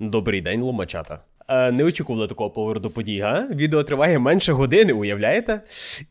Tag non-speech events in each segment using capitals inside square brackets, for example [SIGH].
Добрий день, ломачата. Е, не очікували такого повороту подій, га? Відео триває менше години, уявляєте?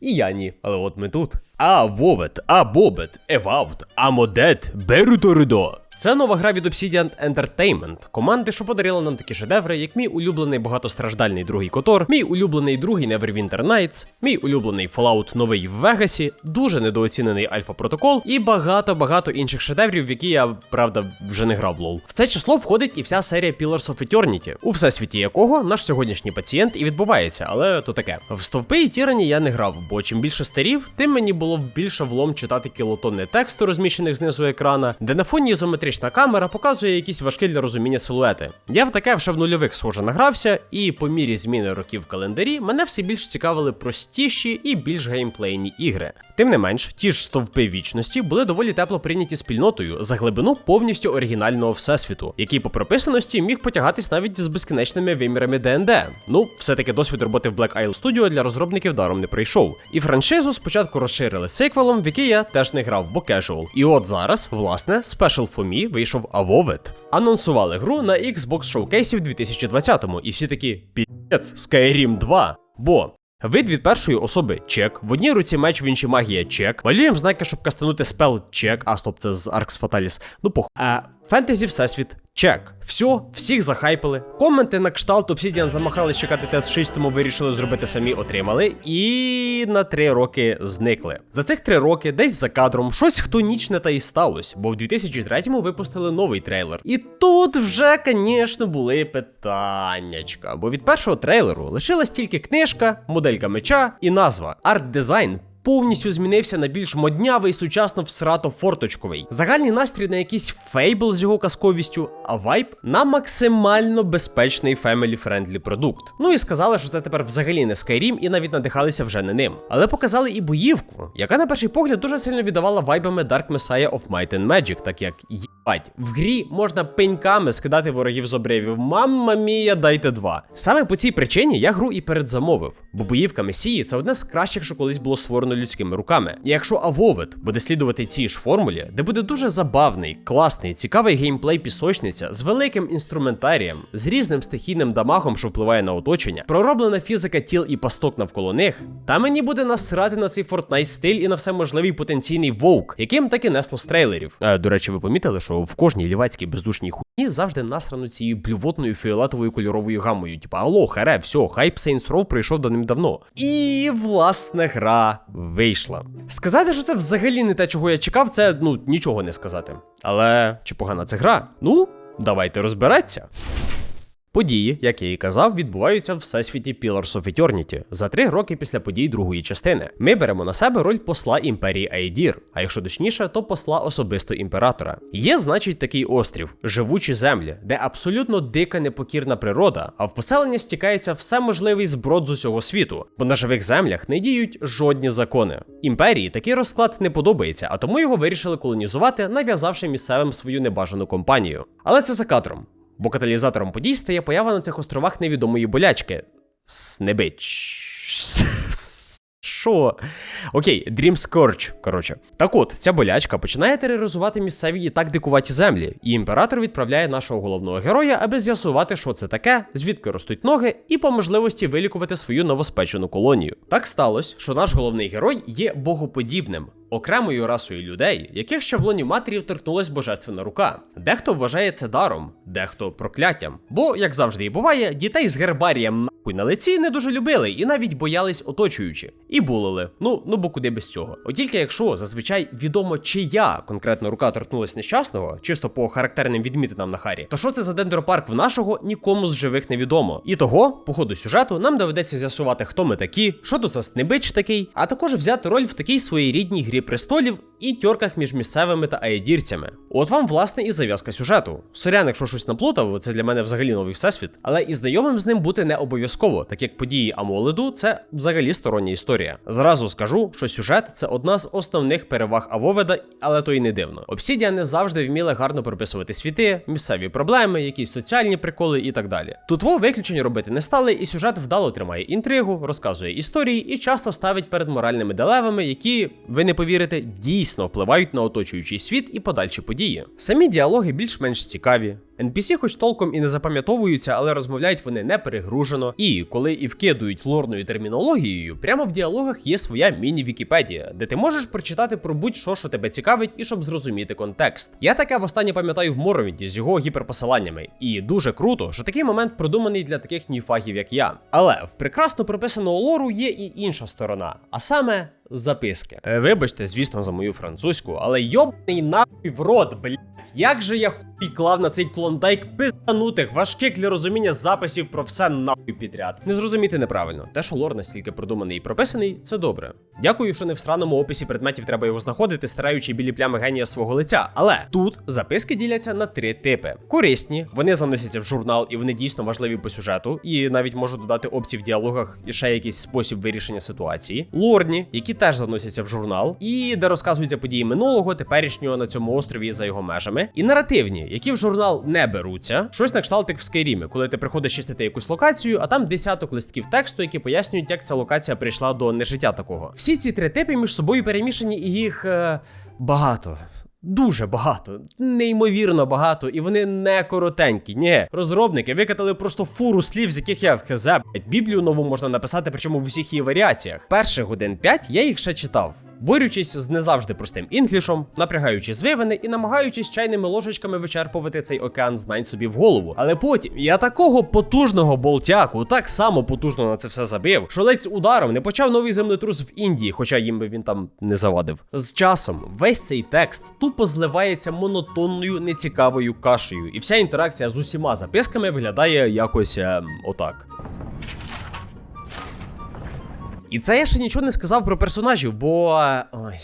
І я ні, але от ми тут. А Вовет, а Бобет, Еваут, Амодет, Модет, Беруторидо. Це нова гра від Obsidian Entertainment, команди, що подарила нам такі шедеври, як мій улюблений багатостраждальний другий Котор, мій улюблений другий Neverwinter Nights, мій улюблений Fallout новий в Вегасі, дуже недооцінений Альфа Протокол і багато-багато інших шедеврів, в які я, правда, вже не грав лол. В це число входить і вся серія Pillars of Eternity, у всесвіті якого наш сьогоднішній пацієнт і відбувається, але то таке. В стовпи і тірані я не грав, бо чим більше старів, тим мені було більше влом читати кілотонни тексту, розміщених знизу екрана, де на фоні ізометрична камера показує якісь важкі для розуміння силуети. Я в таке вже в нульових схоже награвся, і по мірі зміни років в календарі мене все більш цікавили простіші і більш геймплейні ігри. Тим не менш, ті ж стовпи вічності були доволі тепло прийняті спільнотою за глибину повністю оригінального всесвіту, який по прописаності міг потягатись навіть з безкінечними вимірами ДНД. Ну, все-таки досвід роботи в Black Isle Studio для розробників даром не прийшов. І франшизу спочатку розширили сиквелом, в який я теж не грав, бо casual. І от зараз, власне, Special for Me вийшов Avowed. Анонсували гру на Xbox Showcase в 2020-му, і всі такі піц Skyrim 2. Бо Вид від першої особи чек, в одній руці меч, в іншій магія чек. Малюємо знаки, щоб кастанути спел чек. А стоп, це з Arx Fatalis. Ну пох. А фентезі всесвіт чек. Все, всіх захайпили. Коменти на кшталт Obsidian замахали чекати ТС 6, тому вирішили зробити самі, отримали. І на три роки зникли. За цих три роки, десь за кадром, щось хто ніч не та й сталося, бо в 2003-му випустили новий трейлер. І тут вже, звісно, були питаннячка. Бо від першого трейлеру лишилась тільки книжка, моделька меча і назва. Арт-дизайн повністю змінився на більш моднявий, сучасно всрато форточковий. Загальний настрій на якийсь фейбл з його казковістю, а вайб на максимально безпечний family-friendly продукт. Ну і сказали, що це тепер взагалі не Skyrim і навіть надихалися вже не ним. Але показали і боївку, яка на перший погляд дуже сильно віддавала вайбами Dark Messiah of Might and Magic, так як їбать, в грі можна пеньками скидати ворогів з обривів. Мамма мія, дайте два. Саме по цій причині я гру і передзамовив, бо боївка Месії це одне з кращих, що колись було створено людськими руками. І якщо Авовет буде слідувати цій ж формулі, де буде дуже забавний, класний, цікавий геймплей пісочниця з великим інструментарієм, з різним стихійним дамагом, що впливає на оточення, пророблена фізика тіл і пасток навколо них, та мені буде насрати на цей Fortnite стиль і на все можливий потенційний вовк, яким так і несло з трейлерів. А, до речі, ви помітили, що в кожній лівацькій бездушній хуйні завжди насрано цією блювотною фіолетовою кольоровою гамою. Типа, алло, харе, все, хайп Saints Row прийшов давним-давно. І власне гра вийшла. Сказати, що це взагалі не те, чого я чекав, це ну нічого не сказати. Але чи погана це гра? Ну, давайте розбиратися. Події, як я і казав, відбуваються в всесвіті Pillars of Eternity за три роки після подій другої частини. Ми беремо на себе роль посла імперії Айдір, а якщо точніше, то посла особисто імператора. Є, значить, такий острів, живучі землі, де абсолютно дика непокірна природа, а в поселення стікається все можливий зброд з усього світу, бо на живих землях не діють жодні закони. Імперії такий розклад не подобається, а тому його вирішили колонізувати, нав'язавши місцевим свою небажану компанію. Але це за кадром. Бо каталізатором подій стає поява на цих островах невідомої болячки. Снебич. Що? Окей, Dream Scourge, коротше. Так от, ця болячка починає тероризувати місцеві і так дикуваті землі, і імператор відправляє нашого головного героя, аби з'ясувати, що це таке, звідки ростуть ноги, і по можливості вилікувати свою новоспечену колонію. Так сталося, що наш головний герой є богоподібним. Окремою расою людей, яких ще в лоні матері торкнулась божественна рука. Дехто вважає це даром, дехто прокляттям. Бо, як завжди і буває, дітей з гербарієм нахуй на лиці не дуже любили і навіть боялись оточуючи. І булили. Ну, ну бо куди без цього. От тільки якщо зазвичай відомо, чия конкретно рука торкнулась нещасного, чисто по характерним відмітинам на харі, то що це за дендропарк в нашого нікому з живих невідомо. І того, по ходу сюжету, нам доведеться з'ясувати, хто ми такі, що тут за снебич такий, а також взяти роль в такій своєрідній грі престолів і тьорках між місцевими та аєдірцями. От вам, власне, і зав'язка сюжету. Сорян, якщо щось наплутав, це для мене взагалі новий всесвіт, але і знайомим з ним бути не обов'язково, так як події Амоледу це взагалі стороння історія. Зразу скажу, що сюжет це одна з основних переваг Авоведа, але то й не дивно. Обсідіани завжди вміли гарно прописувати світи, місцеві проблеми, якісь соціальні приколи і так далі. Тут во виключень робити не стали, і сюжет вдало тримає інтригу, розказує історії і часто ставить перед моральними дилемами, які, ви не повірите, дійсно впливають на оточуючий світ і подальші події. Самі діалоги більш-менш цікаві. NPC хоч толком і не запам'ятовуються, але розмовляють вони не перегружено. І коли і вкидують лорною термінологією, прямо в діалогах є своя міні-вікіпедія, де ти можеш прочитати про будь-що, що тебе цікавить, і щоб зрозуміти контекст. Я таке востаннє пам'ятаю в Моровінті з його гіперпосиланнями, і дуже круто, що такий момент продуманий для таких ньюфагів, як я. Але в прекрасно прописаного лору є і інша сторона, а саме. Записки. Е, Вибачте, звісно, за мою французьку, але йобаний нахуй в рот, блядь. Як же я хуй клав на цей клондайк пизданутих, важких для розуміння записів про все нахуй підряд. Не зрозуміти неправильно. Те, що лор настільки продуманий і прописаний, це добре. Дякую, що не в сраному описі предметів треба його знаходити, стираючи білі плями генія свого лиця. Але тут записки діляться на три типи: корисні, вони заносяться в журнал і вони дійсно важливі по сюжету, і навіть можу додати опції в діалогах і ще якийсь спосіб вирішення ситуації. Лорні, які теж заносяться в журнал, і де розказуються події минулого, теперішнього на цьому острові і за його межами. І наративні, які в журнал не беруться, щось на кшталт як в Скайрімі, коли ти приходиш чистити якусь локацію, а там десяток листків тексту, які пояснюють, як ця локація прийшла до нежиття такого. Всі ці три типи між собою перемішані, і їх е, багато. Дуже багато, неймовірно багато, і вони не коротенькі. Ні, розробники викатали просто фуру слів, з яких я в хз, Біблію нову можна написати, причому в усіх її варіаціях. Перших годин 5 я їх ще читав. Борючись з не завжди простим інглішом, напрягаючи звивини і намагаючись чайними ложечками вичерпувати цей океан знань собі в голову. Але потім я такого потужного болтяку так само потужно на це все забив, що ледь ударом не почав новий землетрус в Індії, хоча їм би він там не завадив. З часом весь цей текст тупо зливається монотонною нецікавою кашею, і вся інтеракція з усіма записками виглядає якось ем, отак. І це я ще нічого не сказав про персонажів, бо. Ой,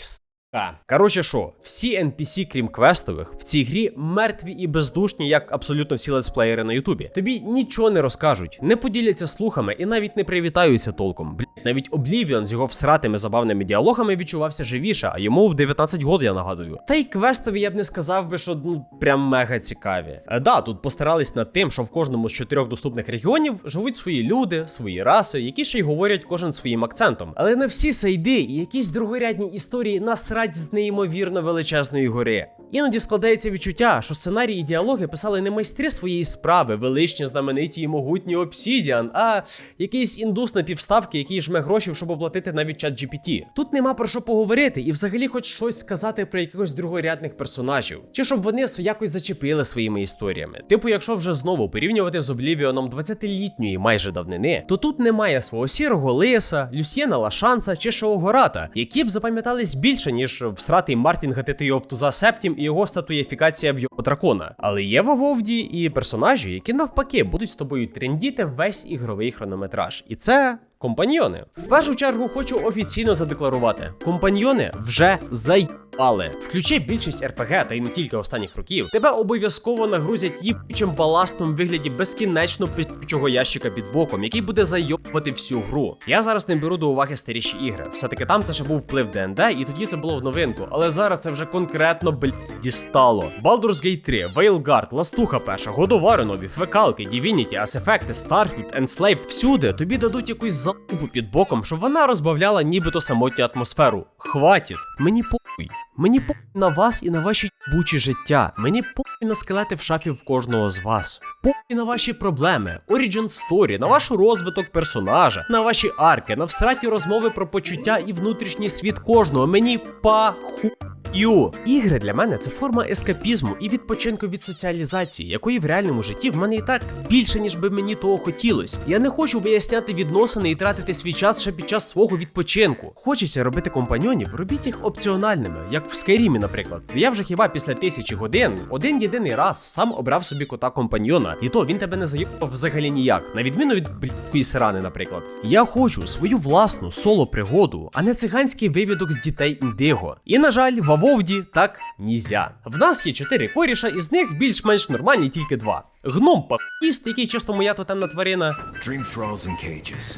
с**ка. Коротше, що, всі NPC, крім квестових, в цій грі мертві і бездушні, як абсолютно всі летсплеєри на Ютубі. Тобі нічого не розкажуть, не поділяться слухами і навіть не привітаються толком. Блять, навіть Oblivion з його всратими забавними діалогами відчувався живіше, а йому в 19 год, я нагадую. Та й квестові я б не сказав би, що ну прям мега цікаві. Е, да, тут постарались над тим, що в кожному з чотирьох доступних регіонів живуть свої люди, свої раси, які ще й говорять кожен своїм акцентом. Але не всі сайди і якісь другорядні історії насрать з неймовірно величезної гори. Іноді складається відчуття, що сценарії і діалоги писали не майстри своєї справи, величні, знамениті і могутні Обсідіан, а якийсь індус на півставки, який жме гроші, щоб оплатити навіть чат GPT. Тут нема про що поговорити і взагалі хоч щось сказати про якихось другорядних персонажів, чи щоб вони якось зачепили своїми історіями. Типу, якщо вже знову порівнювати з Облівіоном 20-літньої майже давнини, то тут немає свого сірого лиса, Люсьєна Лашанса чи Шоугората, які б запам'ятались більше, ніж всратий Мартін гатити його в туза Септім і його статуєфікація в його дракона. Але є в Вовді і персонажі, які навпаки будуть з тобою трендіти весь ігровий хронометраж. І це. Компаньйони. В першу чергу хочу офіційно задекларувати: компаньйони вже заїбали. Включи більшість РПГ та й не тільки останніх років. Тебе обов'язково нагрузять їбучим баластом в вигляді безкінечно пиздючого ящика під боком, який буде зайобувати всю гру. Я зараз не беру до уваги старіші ігри. Все-таки там це ще був вплив ДНД, і тоді це було в новинку. Але зараз це вже конкретно блядь, дістало. Baldur's Gate 3, Veilguard, Ластуха перша, War нові, Фекалки, Divinity, Mass Effect, Starfield, Enslaved. Всюди тобі дадуть якусь залупу під боком, щоб вона розбавляла нібито самотню атмосферу. Хватить, мені похуй. Мені похуй на вас і на ваші бучі життя. Мені похуй на скелети в шафі в кожного з вас. Похуй на ваші проблеми, Origin Story, на ваш розвиток персонажа, на ваші арки, на всраті розмови про почуття і внутрішній світ кожного. Мені пахуй. Ю. Ігри для мене це форма ескапізму і відпочинку від соціалізації, якої в реальному житті в мене і так більше, ніж би мені того хотілось. Я не хочу виясняти відносини і тратити свій час ще під час свого відпочинку. Хочеться робити компаньйонів, робіть їх опціональними, як в Скайрімі, наприклад. Я вже хіба після тисячі годин один єдиний раз сам обрав собі кота компаньйона, і то він тебе не зайобав взагалі ніяк, на відміну від блядської сирани, наприклад. Я хочу свою власну соло пригоду, а не циганський вивідок з дітей індиго. І на жаль, в Авовді так нізя. В нас є чотири коріша, із них більш-менш нормальні тільки два. Гном пакіст, який чисто моя тотемна тварина. Dream in cages.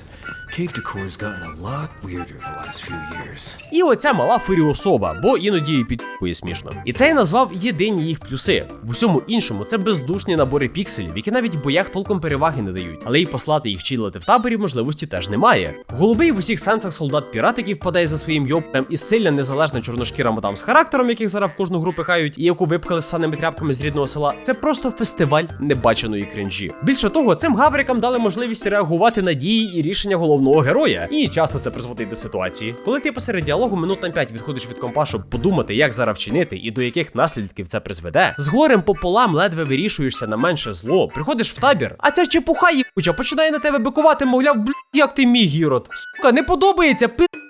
Cave decor has gotten a lot weirder the last few years. І оця мала фуріособа, бо іноді її підкує смішно. І це я назвав єдині їх плюси. В усьому іншому це бездушні набори пікселів, які навіть в боях толком переваги не дають. Але й послати їх чилити в таборі можливості теж немає. Голубий в усіх сенсах солдат пірат, який впадає за своїм йобрем, і сильна незалежна чорношкіра мадам з характером, яких зараз в кожну гру пихають, і яку випхали з саними тряпками з рідного села. Це просто фестиваль небаченої кринжі. Більше того, цим гаврикам дали можливість реагувати на дії і рішення головного героя. І часто це призводить до ситуації, коли ти посеред діалогу минут на 5 відходиш від компа, щоб подумати, як зараз вчинити і до яких наслідків це призведе. З горем пополам ледве вирішуєшся на менше зло. Приходиш в табір, а ця чепуха їбуча починає на тебе бикувати, мовляв, блядь, як ти мій Гірот. Сука, не подобається,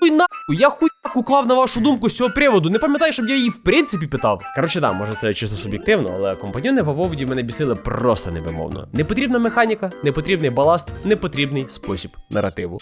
пи***й нахуй. Я хуяк уклав на вашу думку з цього приводу. Не пам'ятаю, щоб я її в принципі питав. Коротше, да, може це чисто суб'єктивно, але компаньони в Авовді мене бісили просто невимовно. Не потрібна механіка, не потрібний баласт, не потрібний спосіб наративу.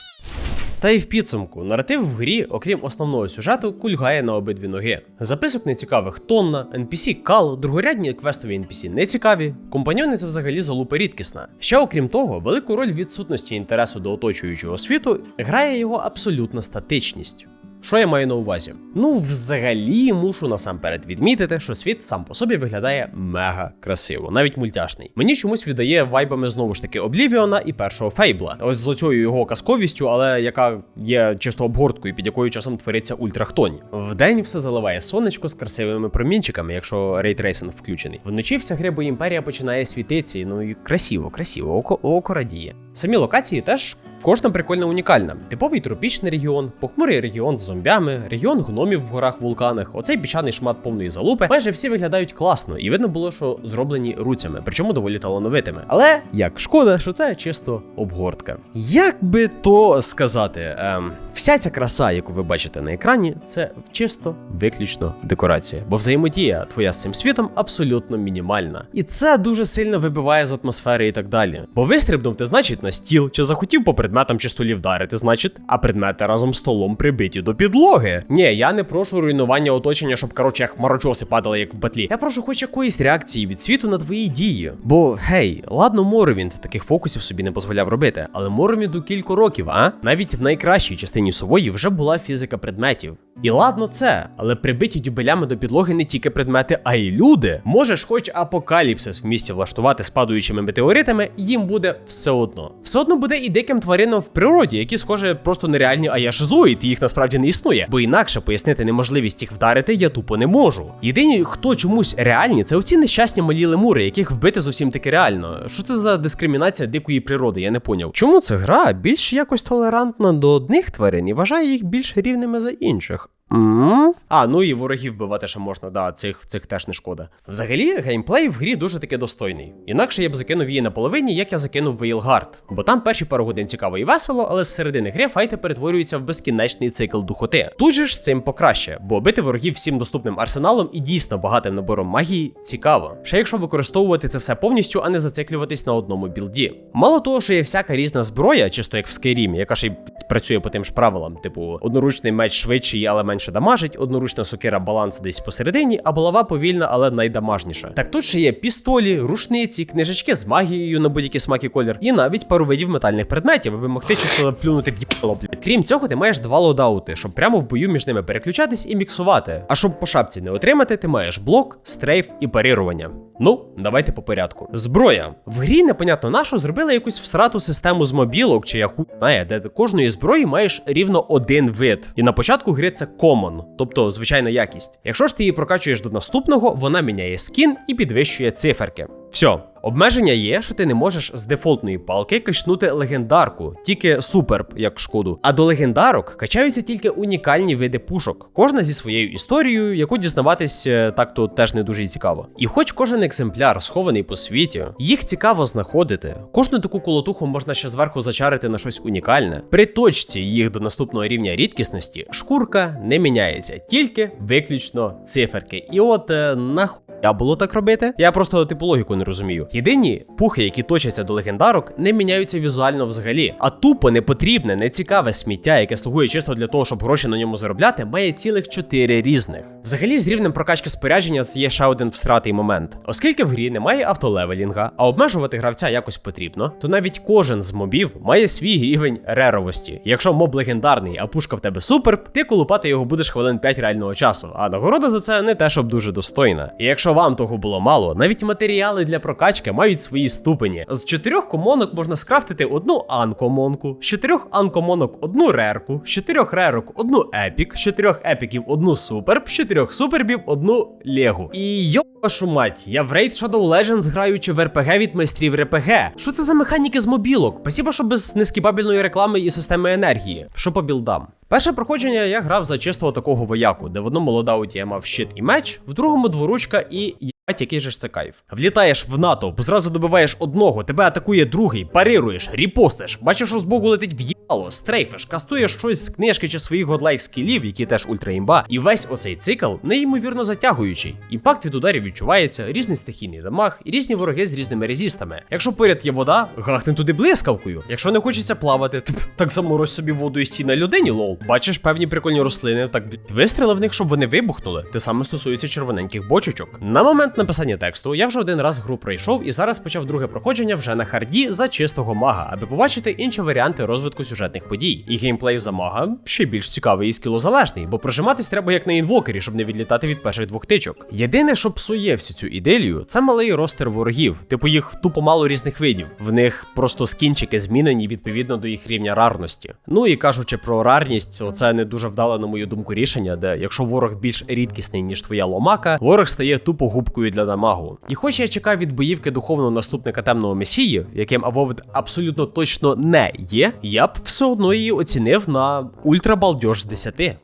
Та й в підсумку, наратив в грі, окрім основного сюжету, кульгає на обидві ноги. Записок нецікавих тонна, NPC кал, другорядні квестові NPC нецікаві, компаньони це взагалі залупа рідкісна. Ще окрім того, велику роль відсутності інтересу до оточуючого світу грає його абсолютна статичність. Що я маю на увазі? Ну, взагалі, мушу насамперед відмітити, що світ сам по собі виглядає мега красиво, навіть мультяшний. Мені чомусь віддає вайбами знову ж таки Облівіона і першого Фейбла. Ось з оцею його казковістю, але яка є чисто обгорткою, під якою часом твориться ультрахтонь. Вдень все заливає сонечко з красивими промінчиками, якщо рейтрейсинг включений. Вночі вся гриба імперія починає світитися, ну і красиво, красиво, око, око радіє. Самі локації теж кожна прикольна унікальна. Типовий тропічний регіон, похмурий регіон з зомбями, регіон гномів в горах вулканах, оцей пічаний шмат повної залупи. Майже всі виглядають класно, і видно було, що зроблені руцями, причому доволі талановитими. Але як шкода, що це чисто обгортка. Як би то сказати, ем, вся ця краса, яку ви бачите на екрані, це чисто виключно декорація, бо взаємодія твоя з цим світом абсолютно мінімальна. І це дуже сильно вибиває з атмосфери і так далі. Бо вистрибнув ти, значить, на стіл, чи захотів по предметам чи столі вдарити, значить, а предмети разом з столом прибиті до підлоги. Ні, я не прошу руйнування оточення, щоб коротше як марочоси падали як в батлі. Я прошу хоч якоїсь реакції від світу на твої дії. Бо гей, ладно, Моровінд таких фокусів собі не дозволяв робити, але Моровінду кілька років, а навіть в найкращій частині сової вже була фізика предметів. І ладно це, але прибиті дюбелями до підлоги не тільки предмети, а й люди. Можеш, хоч апокаліпсис в місті влаштувати з падаючими метеоритами, їм буде все одно. Все одно буде і диким тваринам в природі, які, схоже, просто нереальні, а я шизоїд, їх насправді не існує. Бо інакше пояснити неможливість їх вдарити я тупо не можу. Єдині, хто чомусь реальні, це оці нещасні малі лемури, яких вбити зовсім таки реально. Що це за дискримінація дикої природи? Я не поняв. Чому ця гра більш якось толерантна до одних тварин і вважає їх більш рівними за інших? Mm? А, ну і ворогів вбивати ще можна, да, цих цих теж не шкода. Взагалі, геймплей в грі дуже таки достойний. Інакше я б закинув її на половині, як я закинув Вейлгард. Бо там перші пару годин цікаво і весело, але з середини гри файти перетворюються в безкінечний цикл духоти. Тут же ж з цим покраще, бо бити ворогів всім доступним арсеналом і дійсно багатим набором магії цікаво. Ще якщо використовувати це все повністю, а не зациклюватись на одному білді. Мало того, що є всяка різна зброя, чисто як в Skyrim, яка ще й працює по тим ж правилам, типу одноручний меч швидший, але менше дамажить, одноручна сокира баланс десь посередині, а булава повільна, але найдамажніша. Так тут ще є пістолі, рушниці, книжечки з магією на будь-який смак і колір, і навіть пару видів метальних предметів, аби могти чисто плюнути діпало. Крім цього, ти маєш два лодаути, щоб прямо в бою між ними переключатись і міксувати. А щоб по шапці не отримати, ти маєш блок, стрейф і парірування. Ну, давайте по порядку. Зброя. В грі непонятно на що зробили якусь всрату систему з мобілок, чи я хуй знає, де кожної зброї маєш рівно один вид. І на початку гри це common, тобто звичайна якість. Якщо ж ти її прокачуєш до наступного, вона міняє скін і підвищує циферки. Все. Обмеження є, що ти не можеш з дефолтної палки качнути легендарку, тільки суперб, як шкоду. А до легендарок качаються тільки унікальні види пушок, кожна зі своєю історією, яку дізнаватись е, так-то теж не дуже цікаво. І хоч кожен екземпляр схований по світі, їх цікаво знаходити. Кожну таку колотуху можна ще зверху зачарити на щось унікальне. При точці їх до наступного рівня рідкісності шкурка не міняється, тільки виключно циферки. І от е, нахуй Я було так робити? Я просто типу логіку не розумію. Єдині пухи, які точаться до легендарок, не міняються візуально взагалі. А тупо непотрібне, нецікаве сміття, яке слугує чисто для того, щоб гроші на ньому заробляти, має цілих чотири різних. Взагалі, з рівнем прокачки спорядження це є ще один всратий момент. Оскільки в грі немає автолевелінга, а обмежувати гравця якось потрібно, то навіть кожен з мобів має свій рівень реровості. Якщо моб легендарний, а пушка в тебе супер, ти колупати його будеш хвилин 5 реального часу, а нагорода за це не те, щоб дуже достойна. І якщо вам того було мало, навіть матеріали для прокачки мають свої ступені. З чотирьох комонок можна скрафтити одну анкомонку, з чотирьох анкомонок одну рерку, з чотирьох рерок одну епік, з чотирьох епіків одну суперб, з чотирьох супербів одну легу. І йо. Вашу мать, я в Raid Shadow Legends граючи в РПГ від майстрів РПГ. Що це за механіки з мобілок? Спасибо, що без нескіпабельної реклами і системи енергії. Що по білдам? Перше проходження я грав за чистого такого вояку, де в одному лодауті я мав щит і меч, в другому дворучка і який же ж це кайф. Влітаєш в натовп, зразу добиваєш одного, тебе атакує другий, парируєш, ріпостиш, бачиш, що збоку летить в'їбало, стрейфиш, кастуєш щось з книжки чи своїх годлайк скілів, які теж ультраімба, і весь оцей цикл неймовірно затягуючий. Імпакт від ударів відчувається, різний стихійний дамаг і різні вороги з різними резістами. Якщо поряд є вода, гахни туди блискавкою. Якщо не хочеться плавати, тп, так заморозь собі воду і стій на людині, лол. Бачиш певні прикольні рослини, так вистріли в них, щоб вони вибухнули. Те саме стосується червоненьких бочечок. На момент написання тексту я вже один раз гру пройшов і зараз почав друге проходження вже на харді за чистого мага, аби побачити інші варіанти розвитку сюжетних подій. І геймплей за мага ще більш цікавий і скілозалежний, бо прожиматись треба як на інвокері, щоб не відлітати від перших двох тичок. Єдине, що псує всю цю ідею, це малий ростер ворогів. Типу їх тупо мало різних видів. В них просто скінчики змінені відповідно до їх рівня рарності. Ну і кажучи про рарність, оце не дуже вдале, на мою думку, рішення, де якщо ворог більш рідкісний, ніж твоя ломака, ворог стає тупо губкою для дамагу. І хоч я чекав від боївки духовного наступника темного месії, яким Авовид абсолютно точно не є, я б все одно її оцінив на ультрабалдеж з 10.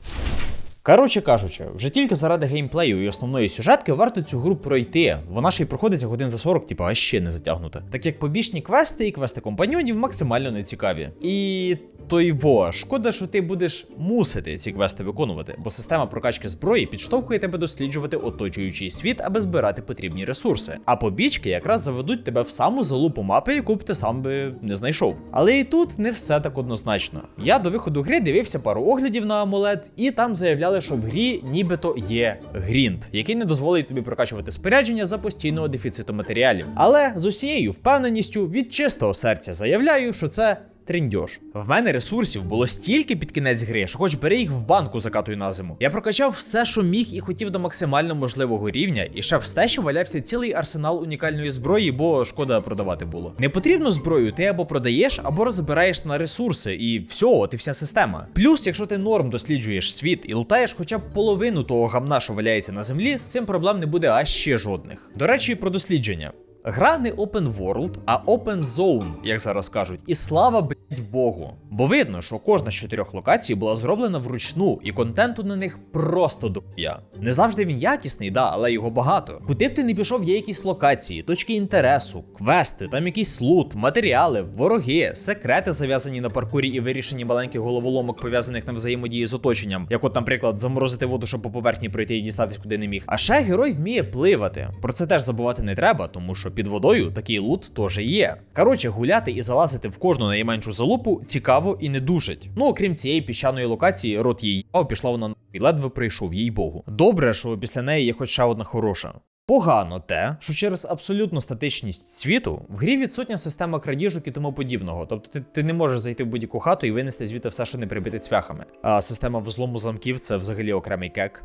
Коротше кажучи, вже тільки заради геймплею і основної сюжетки варто цю гру пройти. Вона ще й проходиться годин за 40, типу, а ще не затягнута. Так як побічні квести і квести компаньонів максимально не цікаві. І той во, шкода, що ти будеш мусити ці квести виконувати, бо система прокачки зброї підштовхує тебе досліджувати оточуючий світ, аби збирати потрібні ресурси. А побічки якраз заведуть тебе в саму залупу мапи, яку б ти сам би не знайшов. Але і тут не все так однозначно. Я до виходу гри дивився пару оглядів на амулет, і там заявляли, що в грі нібито є грінд, який не дозволить тобі прокачувати спорядження за постійного дефіциту матеріалів. Але з усією впевненістю від чистого серця заявляю, що це. Трендьош. В мене ресурсів було стільки під кінець гри, що хоч бери їх в банку закатуй на зиму. Я прокачав все, що міг, і хотів до максимально можливого рівня, і ще в стеші валявся цілий арсенал унікальної зброї, бо шкода продавати було. Не потрібну зброю, ти або продаєш, або розбираєш на ресурси, і все, от і вся система. Плюс, якщо ти норм досліджуєш світ і лутаєш хоча б половину того гамна, що валяється на землі, з цим проблем не буде аж ще жодних. До речі, про дослідження. Гра не open world, а open zone, як зараз кажуть. І слава блять Богу. Бо видно, що кожна з чотирьох локацій була зроблена вручну, і контенту на них просто дохуя. Не завжди він якісний, да, але його багато. Куди б ти не пішов, є якісь локації, точки інтересу, квести, там якийсь лут, матеріали, вороги, секрети зав'язані на паркурі і вирішенні маленьких головоломок, пов'язаних на взаємодії з оточенням, як от, наприклад, заморозити воду, щоб по поверхні пройти і дістатись куди не міг. А ще герой вміє пливати. Про це теж забувати не треба, тому що під водою такий лут теж є. Коротше, гуляти і залазити в кожну найменшу залупу цікаво і не душить. Ну окрім цієї піщаної локації, рот її їбав, пішла вона і ледве прийшов, їй богу. Добре, що після неї є хоч ще одна хороша. Погано те, що через абсолютну статичність світу в грі відсутня система крадіжок і тому подібного. Тобто ти, ти не можеш зайти в будь-яку хату і винести звідти все, що не прибите цвяхами. А система взлому замків це взагалі окремий кек.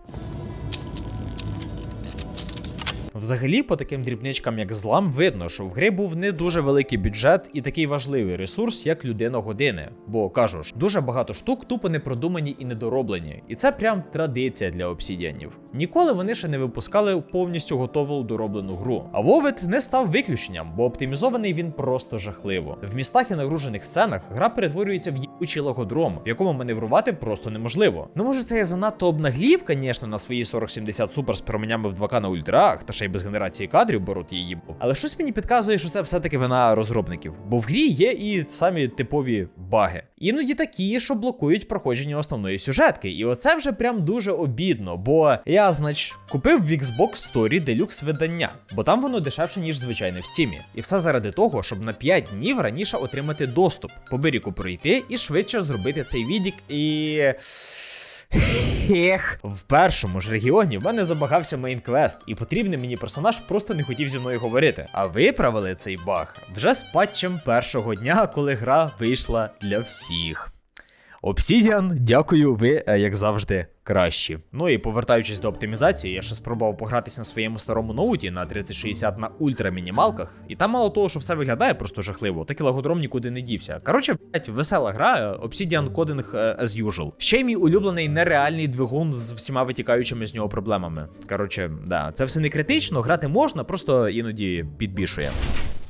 Взагалі, по таким дрібничкам, як злам, видно, що в грі був не дуже великий бюджет і такий важливий ресурс, як людина години. Бо кажу ж, дуже багато штук тупо не продумані і недороблені. І це прям традиція для обсідіанів. Ніколи вони ще не випускали повністю готову дороблену гру. А Вовет не став виключенням, бо оптимізований він просто жахливо. В містах і нагружених сценах гра перетворюється в їбучий лагодром, в якому маневрувати просто неможливо. Ну може це я занадто обнаглів, звісно, на свої 4070 супер з променями в 2К на ультрах, та ще й без генерації кадрів беруть її. Але щось мені підказує, що це все-таки вина розробників. Бо в грі є і самі типові баги. Іноді такі, що блокують проходження основної сюжетки. І оце вже прям дуже обідно, бо я, знач, купив в Xbox Story Deluxe видання, бо там воно дешевше, ніж звичайне в стімі. І все заради того, щоб на 5 днів раніше отримати доступ, по біріку пройти і швидше зробити цей відік і. Ех, в першому ж регіоні в мене забагався мейн-квест, і потрібний мені персонаж просто не хотів зі мною говорити. А виправили цей баг вже з патчем першого дня, коли гра вийшла для всіх. Обсідіан, дякую, ви, е, як завжди, кращі. Ну і повертаючись до оптимізації, я ще спробував погратись на своєму старому ноуті на 3060 на ультрамінімалках, і там мало того, що все виглядає просто жахливо, так і лагодром нікуди не дівся. Коротше, блять, весела гра, е, Obsidian Coding е, as usual. Ще й мій улюблений нереальний двигун з всіма витікаючими з нього проблемами. Коротше, да, це все не критично, грати можна, просто іноді підбішує.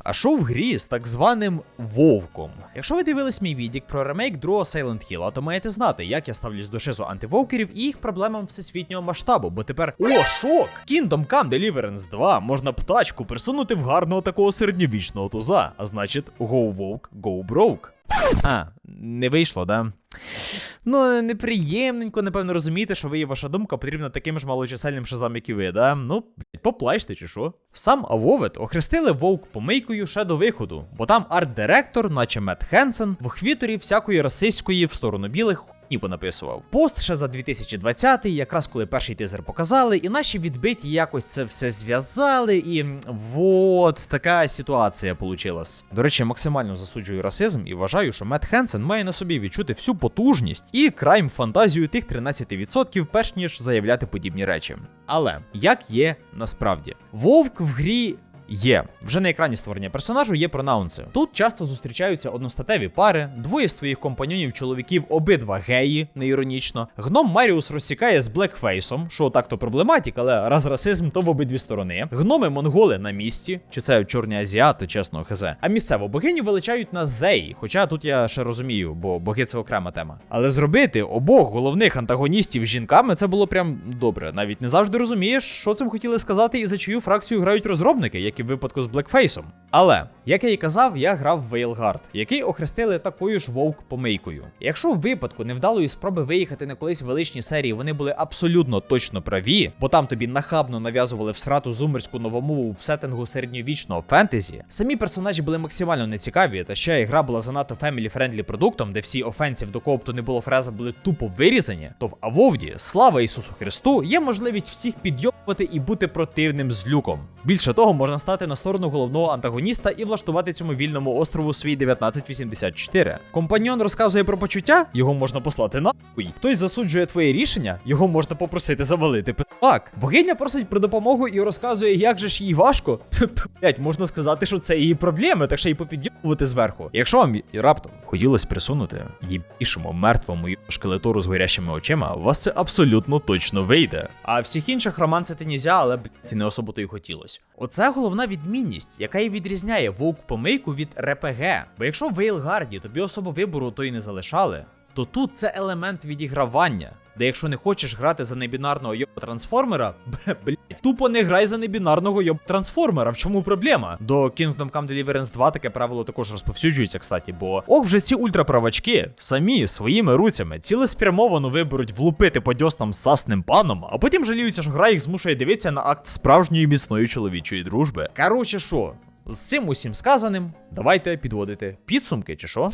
А що в грі з так званим вовком? Якщо ви дивились мій відік про ремейк другого Silent Hill, то маєте знати, як я ставлюсь до шизу антивовкерів і їх проблемам всесвітнього масштабу, бо тепер о, шок! Kingdom Come Deliverance 2 можна птачку присунути в гарного такого середньовічного туза, а значить, go вовк, go broke. А, не вийшло, да? Ну, неприємненько, напевно, розумієте, що ви і ваша думка потрібна таким ж малочисельним шазам, як і ви, да? Ну, поплачте чи що? Сам Авовет охрестили вовк помийкою ще до виходу, бо там арт-директор, наче Мет Хенсен, в хвіторі всякої расистської в сторону білих хуйні понаписував. Пост ще за 2020, якраз коли перший тизер показали, і наші відбиті якось це все зв'язали, і вот така ситуація получилась. До речі, максимально засуджую расизм і вважаю, що Мет Хенсен має на собі відчути всю потужність і крайм фантазію тих 13%, перш ніж заявляти подібні речі. Але як є насправді, вовк в грі. Є вже на екрані створення персонажу є пронаунси. Тут часто зустрічаються одностатеві пари, двоє з твоїх компаньонів чоловіків, обидва геї, не іронічно. Гном Маріус розсікає з блекфейсом, що так то проблематік, але раз расизм, то в обидві сторони. Гноми монголи на місці, чи це чорні азіати, чесно хз. А місцеву богиню величають на зеї, хоча тут я ще розумію, бо боги це окрема тема. Але зробити обох головних антагоністів жінками це було прям добре. Навіть не завжди розумієш, що цим хотіли сказати і за чию фракцію грають розробники, як і в випадку з Блекфейсом. Але, як я і казав, я грав в Вейлгард, який охрестили такою ж вовк-помийкою. Якщо в випадку невдалої спроби виїхати на колись величні серії, вони були абсолютно точно праві, бо там тобі нахабно нав'язували всрату зумерську новомову в сеттингу середньовічного фентезі, самі персонажі були максимально нецікаві, та ще гра була занадто фемілі-френдлі продуктом, де всі офенсів до кого б то не було фреза були тупо вирізані, то в Авовді, слава Ісусу Христу, є можливість всіх підйобувати і бути противним з люком. Більше того, можна стати на сторону головного антагоніста і влаштувати цьому вільному острову свій 1984. Компаньон розказує про почуття, його можна послати нахуй. Хтось засуджує твоє рішення, його можна попросити завалити. Так, богиня просить про допомогу і розказує, як же ж їй важко. [LAUGHS] Блять, можна сказати, що це її проблеми, так ще й попідйобувати зверху. Якщо вам раптом хотілося присунути їбішому мертвому шкелетору з горящими очима, у вас це абсолютно точно вийде. А всіх інших романсити нельзя, але блять, не особо то й хотілося. Оце головна відмінність, яка і відрізняє вовк помийку від РПГ. Бо якщо в Вейлгарді тобі особо вибору то й не залишали, то тут це елемент відігравання. Де якщо не хочеш грати за небінарного йоб трансформера, [LAUGHS] блять, тупо не грай за небінарного йоб трансформера. В чому проблема? До Kingdom Come Deliverance 2 таке правило також розповсюджується, кстати, бо ох вже ці ультраправачки самі своїми руцями цілеспрямовано виберуть влупити по дьоснам сасним паном, а потім жаліються, що гра їх змушує дивитися на акт справжньої міцної чоловічої дружби. Короче, що, з цим усім сказаним, давайте підводити підсумки, чи що?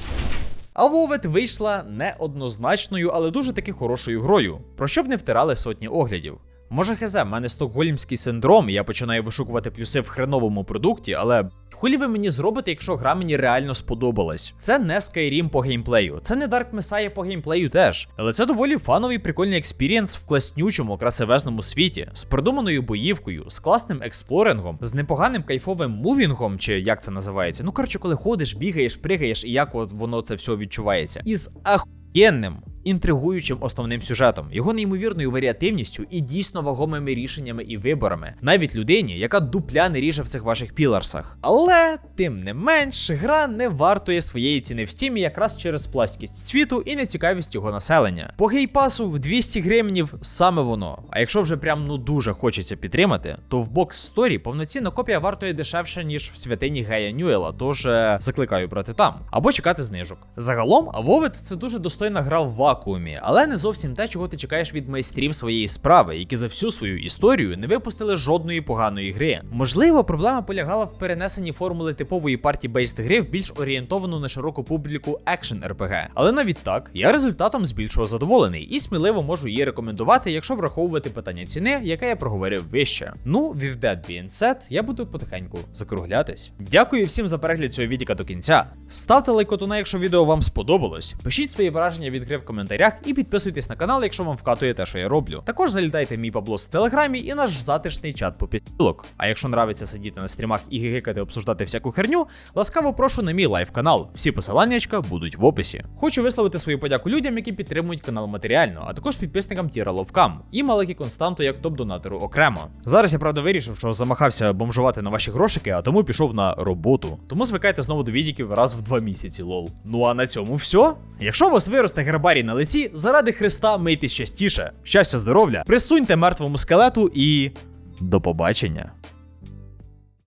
А Вовет вийшла неоднозначною, але дуже таки хорошою грою, про що б не втирали сотні оглядів. Може, хезе, в мене стокгольмський синдром, я починаю вишукувати плюси в хреновому продукті, але хулі ви мені зробите, якщо гра мені реально сподобалась. Це не Skyrim по геймплею, це не Dark Messiah по геймплею теж. Але це доволі фановий прикольний експірієнс в класнючому, красивезному світі, з продуманою боївкою, з класним експлорингом, з непоганим кайфовим мувінгом, чи як це називається. Ну коротше, коли ходиш, бігаєш, пригаєш, і як от воно це все відчувається. І з ахуєнним інтригуючим основним сюжетом, його неймовірною варіативністю і дійсно вагомими рішеннями і виборами, навіть людині, яка дупля не ріже в цих ваших піларсах. Але тим не менш, гра не вартує своєї ціни в стімі якраз через пласкість світу і нецікавість його населення. По гейпасу в 200 гривнів саме воно. А якщо вже прям ну дуже хочеться підтримати, то в бокс сторі повноцінна копія вартує дешевше, ніж в святині Гея Ньюела, тож е, закликаю брати там або чекати знижок. Загалом, Вовет це дуже достойна гра в вакуумі, але не зовсім те, чого ти чекаєш від майстрів своєї справи, які за всю свою історію не випустили жодної поганої гри. Можливо, проблема полягала в перенесенні формули типової парті бейст гри в більш орієнтовану на широку публіку екшен RPG. Але навіть так, я результатом збільшого задоволений і сміливо можу її рекомендувати, якщо враховувати питання ціни, яке я проговорив вище. Ну, with that being said, я буду потихеньку закруглятись. Дякую всім за перегляд цього відео до кінця. Ставте лайкотуна, якщо відео вам сподобалось. Пишіть свої враження від гри в коментарях і підписуйтесь на канал, якщо вам вкатує те, що я роблю. Також залітайте в мій паблос в телеграмі і наш затишний чат по підстілок. А якщо нравиться сидіти на стрімах і гигикати обсуждати всяку херню, ласкаво прошу на мій лайв канал. Всі посиланнячка будуть в описі. Хочу висловити свою подяку людям, які підтримують канал матеріально, а також підписникам Тіра Ловкам і Малекі Константу як топ-донатору окремо. Зараз я правда вирішив, що замахався бомжувати на ваші грошики, а тому пішов на роботу. Тому звикайте знову до відіків раз в два місяці, лол. Ну а на цьому все. Якщо у вас виросте гербарій лиці, заради Христа мийте частіше. Щастя, здоров'я, присуньте мертвому скелету і. До побачення.